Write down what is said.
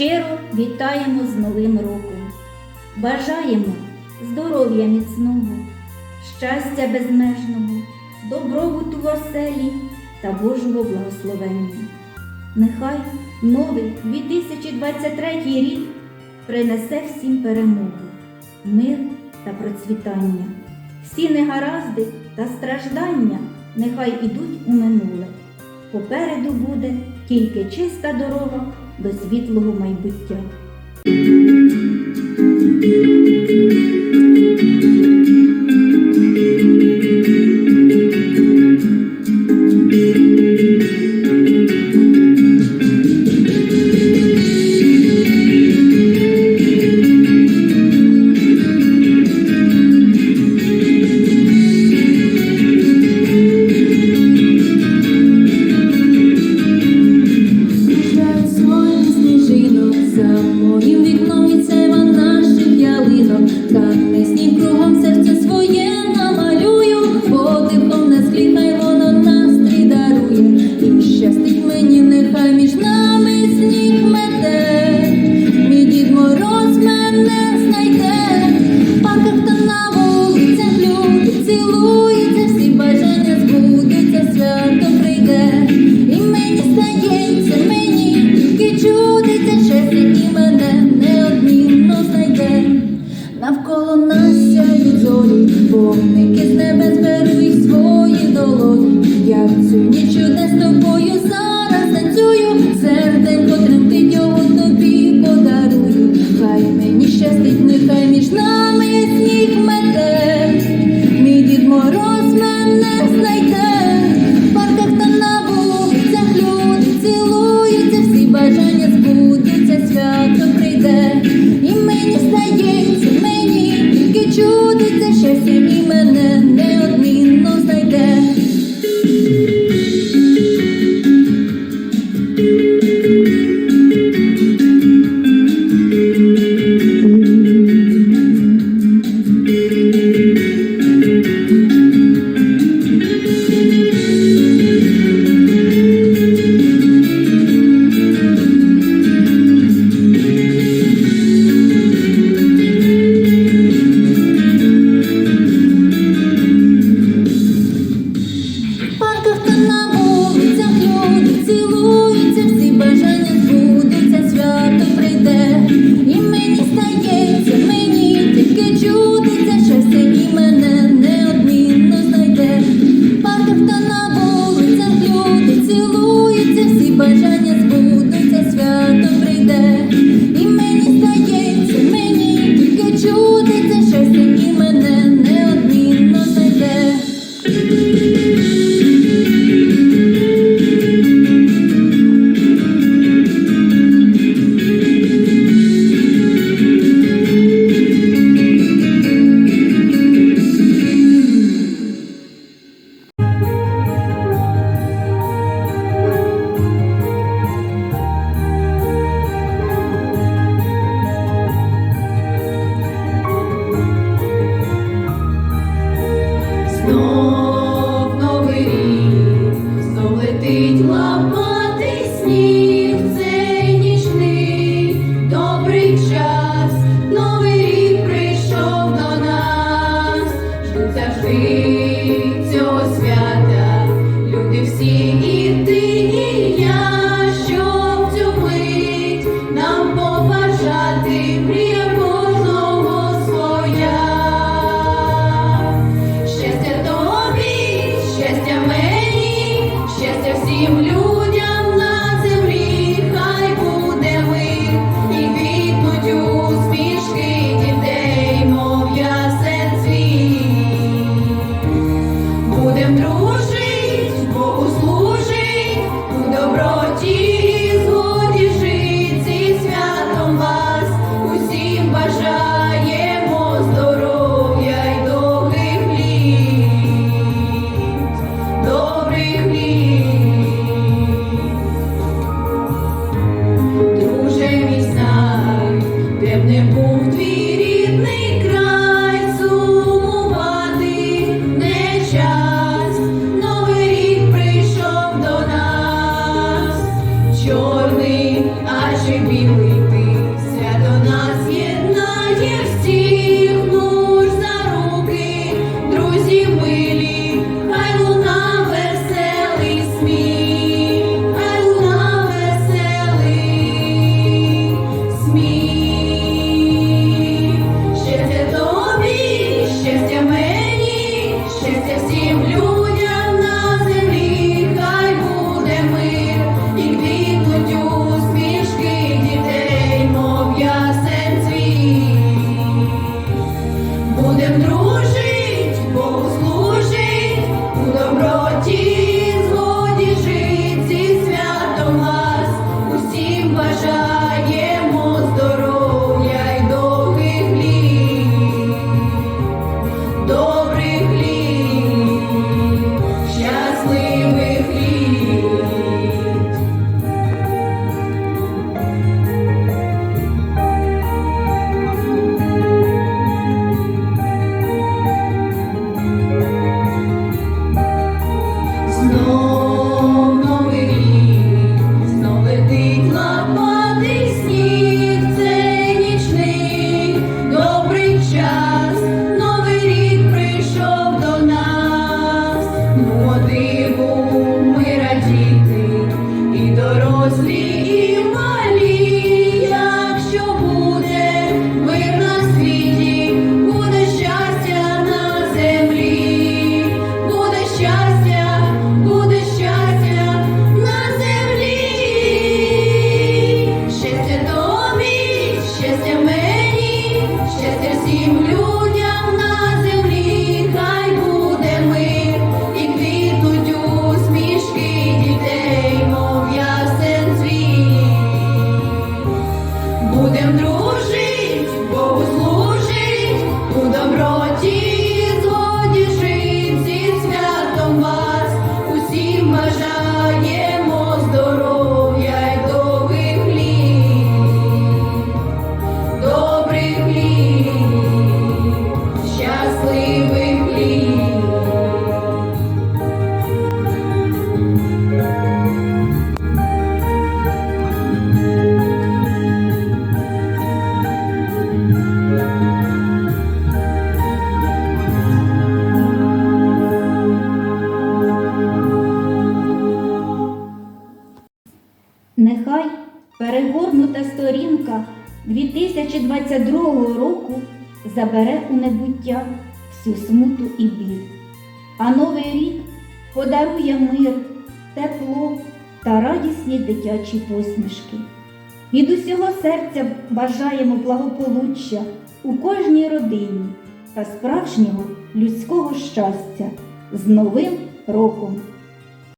Щиро вітаємо з Новим роком. Бажаємо здоров'я міцного, щастя безмежного, добробуту в та Божого благословення. Нехай новий 2023 рік принесе всім перемогу, мир та процвітання. Всі негаразди та страждання нехай ідуть у минуле. Попереду буде тільки чиста дорога до світлого майбуття. Тим вікном ліцева наших ялинок, Кахне сніг кругом серце своє намалюю, потихом склі, хай воно настрій дарує, і щастить мені, нехай між нами сніг мете, мій дід мороз мене знайде. я в цю ніч чудне з тобою зараз танцюю, серденько ти його тобі подарую. Хай мені щастить, нехай між нами. Нехай перегорнута сторінка 2022 року забере у небуття всю смуту і біль, а новий рік подарує мир, тепло та радісні дитячі посмішки. Від усього серця бажаємо благополуччя у кожній родині та справжнього людського щастя з Новим роком!